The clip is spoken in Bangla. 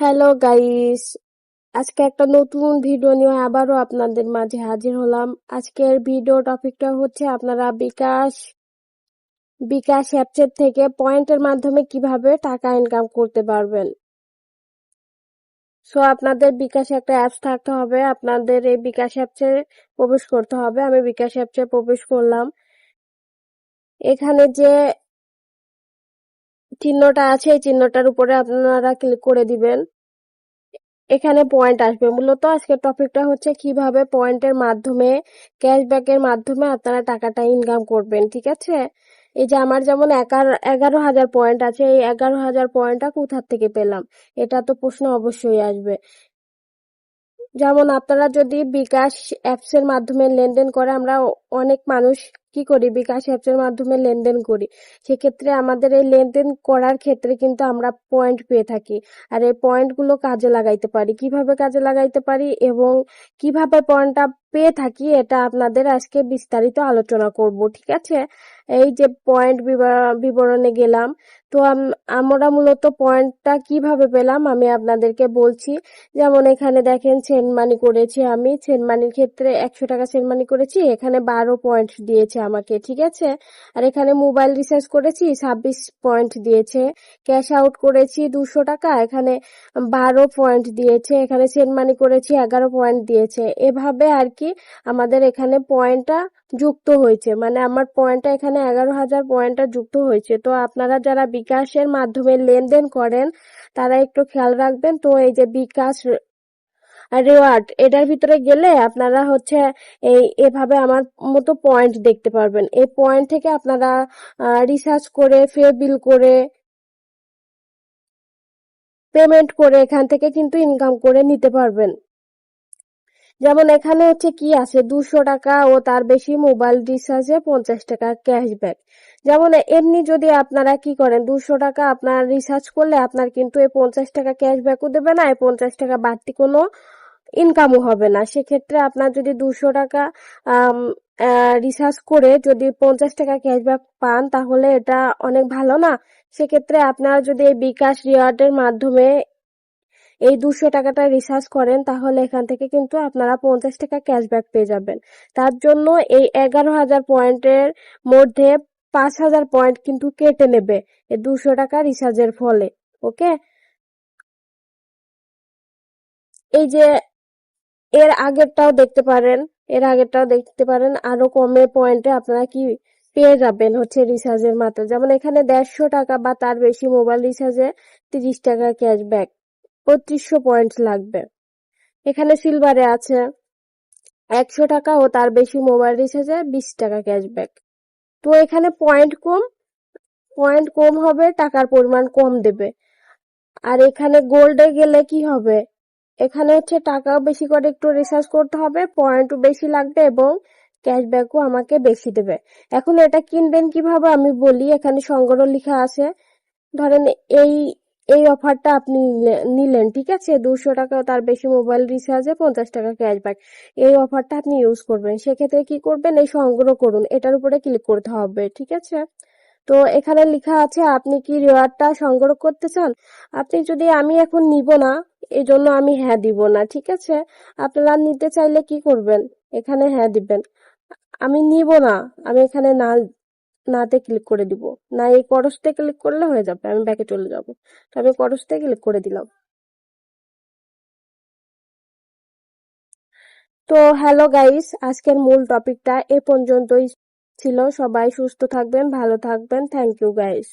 হ্যালো গাইস আজকে একটা নতুন ভিডিও নিয়ে আবারও আপনাদের মাঝে হাজির হলাম। আজকের ভিডিও টপিকটা হচ্ছে আপনারা বিকাশ বিকাশ অ্যাপসের থেকে পয়েন্টের মাধ্যমে কীভাবে টাকা ইনকাম করতে পারবেন। সো আপনাদের বিকাশে একটা অ্যাপস থাকতে হবে। আপনাদের এই বিকাশ অ্যাপসে প্রবেশ করতে হবে। আমি বিকাশ অ্যাপসে প্রবেশ করলাম। এখানে যে চিহ্নটা আছে, এই চিহ্নটার উপরে আপনারা ক্লিক করে দিবেন। এখানে পয়েন্ট আসবে। মূলত আজকের টপিকটা হচ্ছে কীভাবে পয়েন্টের মাধ্যমে ক্যাশব্যাকের মাধ্যমে আপনারা টাকাটা ইনকাম করবেন, ঠিক আছে? এই যে আমার যেমন এগারো হাজার পয়েন্ট আছে, এই এগারো হাজার পয়েন্টটা কোথার থেকে পেলাম? এটা তো প্রশ্ন অবশ্যই আসবে। যেমন আপনারা যদি বিকাশ অ্যাপস এর মাধ্যমে লেনদেন করে, আমরা অনেক মানুষ কি করি? বিকাশ অ্যাপস এর মাধ্যমে লেনদেন করি। সেক্ষেত্রে আমাদের এই লেনদেন করার ক্ষেত্রে কিন্তু আমরা পয়েন্ট পেয়ে থাকি। আর এই পয়েন্টগুলো কাজে লাগাইতে পারি। কীভাবে কাজে লাগাইতে পারি এবং কীভাবে পয়েন্টটা পেয়ে থাকি, এটা আপনাদের আজকে বিস্তারিত আলোচনা করব, ঠিক আছে? এই যে পয়েন্ট বিবরণে গেলাম, তো আমরা মূলত পয়েন্টটা কীভাবে পেলাম আমি আপনাদেরকে বলছি। যেমন এখানে দেখেন সেন্ড মানি করেছি আমি সেন্ড মানির ক্ষেত্রে একশো টাকা সেন্ড মানি করেছি, এখানে বারো পয়েন্ট দিয়েছে আমাকে, ঠিক আছে? আর এখানে মোবাইল রিচার্জ করেছি, ছাব্বিশ পয়েন্ট দিয়েছে। ক্যাশ আউট করেছি দুশো টাকা, এখানে বারো পয়েন্ট দিয়েছে, এখানে সেন্ড মানি করেছি এগারো পয়েন্ট দিয়েছে। এভাবে আর কি আমাদের এখানে পয়েন্টটা যুক্ত হয়েছে। মানে আমার পয়েন্টটা এখানে এগারো হাজার পয়েন্টটা যুক্ত হয়েছে। তো আপনারা যারা বিকাশের মাধ্যমে লেনদেন করেন, তারা একটু খেয়াল রাখবেন। তো এই যে বিকাশ রেওয়ার্ড এটার ভিতরে গেলে আপনারা হচ্ছে এই এভাবে আমার মতো পয়েন্ট দেখতে পারবেন। এই পয়েন্ট থেকে আপনারা রিসার্চ করে ফে বিল করে পেমেন্ট করে এখান থেকে কিন্তু ইনকাম করে নিতে পারবেন। যেমন এখানে হচ্ছে কি আছে, দুশো টাকা ও তার বেশি মোবাইল রিচার্জে পঞ্চাশ টাকা ক্যাশব্যাক যেমন এমনি যদি আপনারা কি করেন, দুশো টাকা আপনার রিচার্জ করলে আপনার কিন্তু এই পঞ্চাশ টাকা ক্যাশব্যাকও দেবে না, এই পঞ্চাশ টাকা বাড়তি কোনো ইনকামও হবে না। সেক্ষেত্রে আপনার যদি দুশো টাকা রিচার্জ করে যদি পঞ্চাশ টাকা ক্যাশব্যাক পান, তাহলে এটা অনেক ভালো না। সেক্ষেত্রে আপনারা যদি এই বিকাশ রিওয়ার্ডের মাধ্যমে এই দুশো টাকাটা রিচার্জ করেন, তাহলে এখান থেকে কিন্তু আপনারা পঞ্চাশ টাকা ক্যাশব্যাক পেয়ে যাবেন। তার জন্য এই এগারো হাজার পয়েন্টের মধ্যে পাঁচ হাজার পয়েন্ট কিন্তু কেটে নেবে এই দুশো টাকা রিচার্জের ফলে, ওকে? এই যে এর আগেরটাও দেখতে পারেন, এর আগেরটাও দেখতে পারেন, আরও কমে পয়েন্টে আপনারা কি পেয়ে যাবেন হচ্ছে রিচার্জের মাত্রা। যেমন এখানে দেড়শো টাকা বা তার বেশি মোবাইল রিচার্জে তিরিশ টাকা ক্যাশব্যাক পঁয়ত্রিশশো পয়েন্ট লাগবে। এখানে সিলভারে আছে একশো টাকা ও তার বেশি মোবাইল রিচার্জে বিশ টাকা ক্যাশব্যাক। তো এখানে পয়েন্ট কম পয়েন্ট কম হবে, টাকার পরিমাণ কম দেবে। আর এখানে গোল্ডে গেলে কি হবে? এখানে হচ্ছে টাকাও বেশি করে একটু রিচার্জ করতে হবে, পয়েন্টও বেশি লাগবে এবং ক্যাশব্যাকও আমাকে বেশি দেবে। এখন এটা কিনবেন কীভাবে আমি বলি, এখানে সংগ্রহ লেখা আছে। ধরেন এই এই অফারটা আপনি নিলেন, ঠিক আছে? দুশো টাকা তার বেশি মোবাইল রিচার্জে পঞ্চাশ টাকা ক্যাশব্যাক এই অফারটা আপনি ইউজ করবেন। সেক্ষেত্রে কি করবেন? এই সংগ্রহ করুন। এটার উপরে ক্লিক করতে হবে, ঠিক আছে? তো এখানে লেখা আছে, আপনি কি রিওয়ার্ডটা সংগ্রহ করতে চান? আপনি যদি আমি এখন নিব না এই জন্য আমি হ্যাঁ দিব না, ঠিক আছে? আপনারা নিতে চাইলে কি করবেন? এখানে হ্যাঁ দিবেন। আমি নিব না, আমি এখানে না নাতে ক্লিক করে দিব। না, এই করসতে ক্লিক করলে হয়ে যাবে, আমি ব্যাকে চলে যাব। তো আমি করসতে ক্লিক করে দিলাম। তো হ্যালো গাইস আজকের মূল টপিকটা এ পর্যন্তই ছিল। সবাই সুস্থ থাকবেন, ভালো থাকবেন। Thank you guys